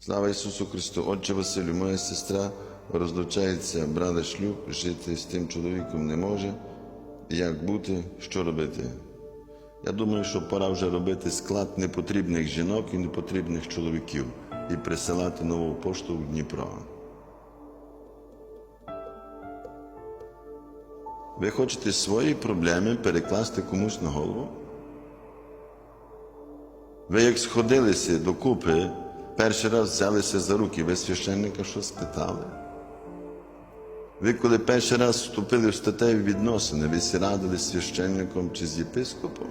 Слава Ісусу Христу! Отче Василю, моя сестра розлучається, брала шлюб, жити з тим чоловіком не може. Як бути, що робити? Я думаю, що пора вже робити склад непотрібних жінок і непотрібних чоловіків і присилати нову пошту в Дніпро. Ви хочете свої проблеми перекласти комусь на голову? Ви як сходилися докупи, перший раз взялися за руки, ви священника що спитали? Ви коли перший раз вступили в статеві відносини, ви сі радили священником чи з єпископом?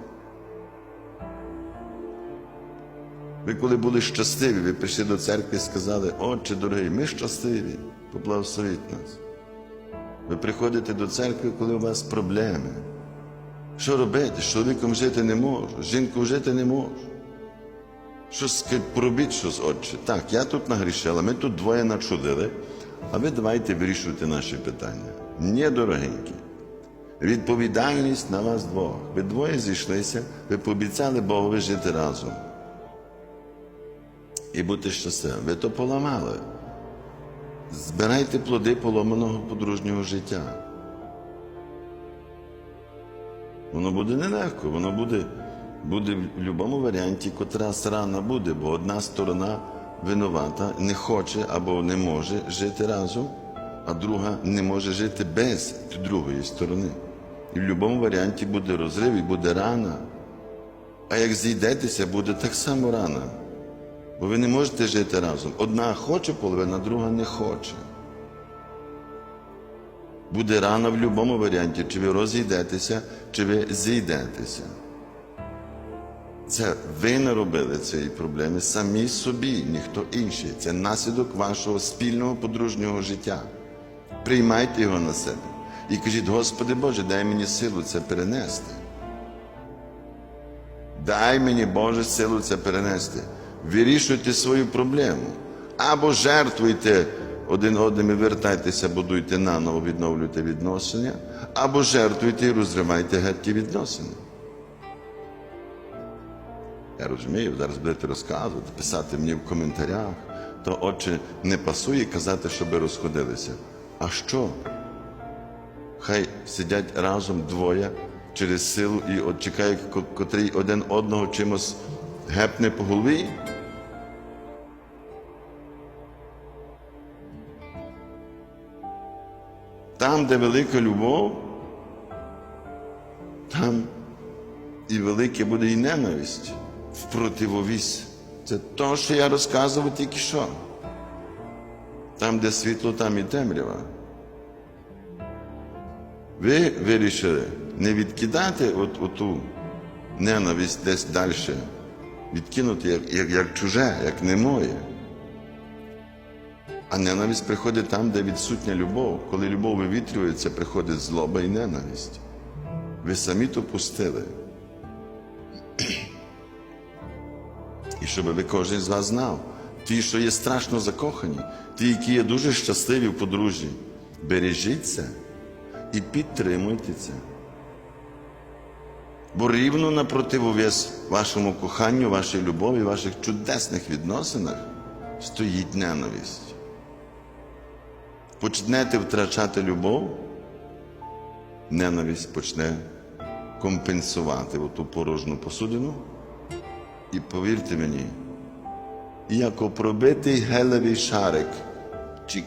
Ви коли були щасливі, ви прийшли до церкви і сказали, Отче дорогий, ми щасливі, поблагословіть нас. Ви приходите до церкви, коли у вас проблеми. Що робити? З чоловіком жити не можу, з жінкою жити не можу. Щось поробіть щось, отче. Так, я тут нагрішила, ми тут двоє начудили, а ви давайте вирішуйте наші питання. Ні, дорогенькі. Відповідальність на вас двох. Ви двоє зійшлися, ви пообіцяли Богові жити разом. І бути щасливим. Ви то поламали. Збирайте плоди поломаного подружнього життя. Воно буде нелегко, воно буде, буде в будь-якому варіанті, котра рана буде, бо одна сторона винувата не хоче або не може жити разом, а друга не може жити без другої сторони. І в будь-якому варіанті буде розрив і буде рана. А як зійдетеся, буде так само рана. Бо ви не можете жити разом. Одна хоче половина, друга не хоче. Буде рана в будь-якому варіанті, чи ви розійдетеся, чи ви зійдетеся. Це ви наробили цієї проблеми самі собі, ніхто інший. Це наслідок вашого спільного подружнього життя. Приймайте його на себе і кажіть, Господи Боже, дай мені силу це перенести. Дай мені Боже силу це перенести. Вирішуйте свою проблему. Або жертвуйте один одним і вертайтеся, будуйте наново, відновлюйте відношення, або жертвуйте і розривайте геть ті відносини. Я розумію, зараз будете розказувати, писати мені в коментарях, то отче не пасує казати, щоб розходилися. А що? Хай сидять разом двоє через силу і чекають, котрий один одного чимось гепне по голові. Там, де велика любов, там і велике буде і ненависть в противовісь. Це то, що я розказував тільки що. Там, де світло, там і темрява. Ви вирішили не відкидати от, оту ненависть десь далі, відкинути як, як, як чуже, як не моє. А ненависть приходить там, де відсутня любов. Коли любов вивітрюється, приходить злоба і ненависть. Ви самі то пустили. Щоб ви кожен з вас знав, ті, що є страшно закохані, ті, які є дуже щасливі в подружжі, бережіть це і підтримуйте це. Бо рівно на противовес вашому коханню, вашій любові, ваших чудесних відносинах стоїть ненависть. Почнете втрачати любов, ненависть почне компенсувати оту порожню посудину. І повірте мені, як опробитий гелевий шарик, чік.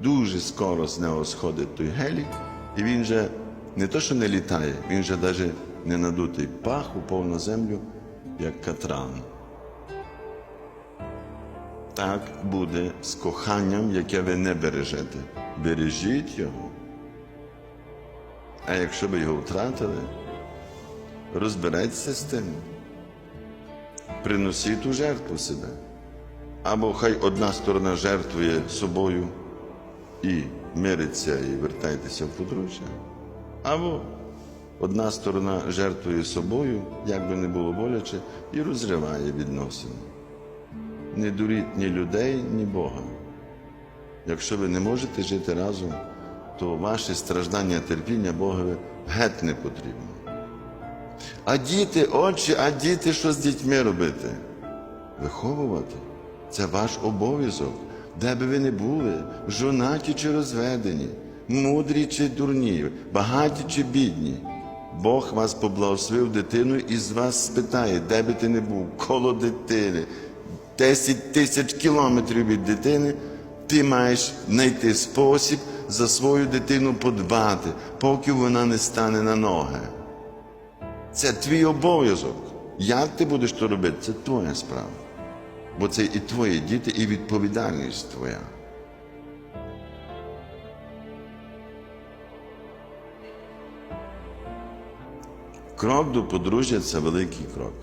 Дуже скоро з нього сходить той гелій, і він же не то, що не літає, він же навіть не надутий пах упав на землю, як катран. Так буде з коханням, яке ви не бережете. Бережіть його. А якщо ви його втратили, розбереться з тим. Приносіть у жертву себе. Або хай одна сторона жертвує собою і мириться, і вертайтеся в подружжя. Або одна сторона жертвує собою, як би не було боляче, і розриває відносини. Не дуріть ні людей, ні Бога. Якщо ви не можете жити разом, то ваші страждання, терпіння Богові геть не потрібно. А діти, отче, а діти що з дітьми робити? Виховувати. Це ваш обов'язок, де би ви не були, жонаті чи розведені, мудрі чи дурні, багаті чи бідні. Бог вас поблагословив дитину і з вас спитає, де би ти не був, коло дитини, 10 тисяч кілометрів від дитини, ти маєш знайти спосіб за свою дитину подбати, поки вона не стане на ноги. Це твій обов'язок. Як ти будеш то робити, це твоя справа. Бо це і твої діти, і відповідальність твоя. Крок до подружжя це великий крок.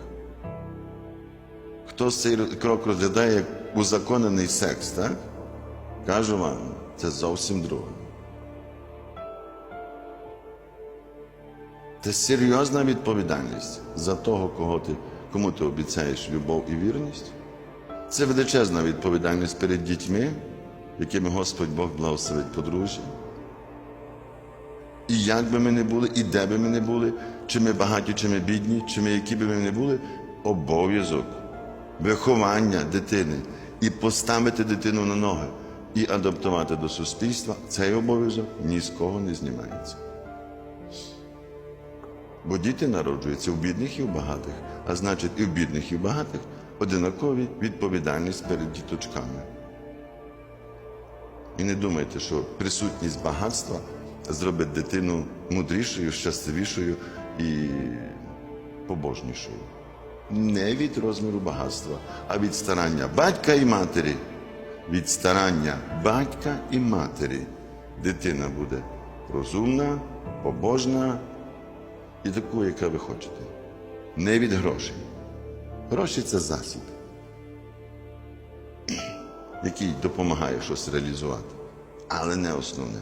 Хтось цей крок розглядає як узаконений секс, так? Кажу вам, це зовсім друге. Це серйозна відповідальність за того, кого ти, кому ти обіцяєш любов і вірність. Це величезна відповідальність перед дітьми, якими Господь Бог благословить подружжя. І як би ми не були, і де би ми не були, чи ми багаті, чи ми бідні, чи ми які би ми не були, обов'язок виховання дитини і поставити дитину на ноги і адаптувати до суспільства, цей обов'язок ні з кого не знімається. Бо діти народжуються у бідних і у багатих, а значить і в бідних, і в багатих одинакові відповідальність перед діточками. І не думайте, що присутність багатства зробить дитину мудрішою, щасливішою і побожнішою. Не від розміру багатства, а від старання батька і матері. Від старання батька і матері дитина буде розумна, побожна і таку, яка ви хочете. Не від грошей. Гроші це засіб, який допомагає щось реалізувати, але не основне.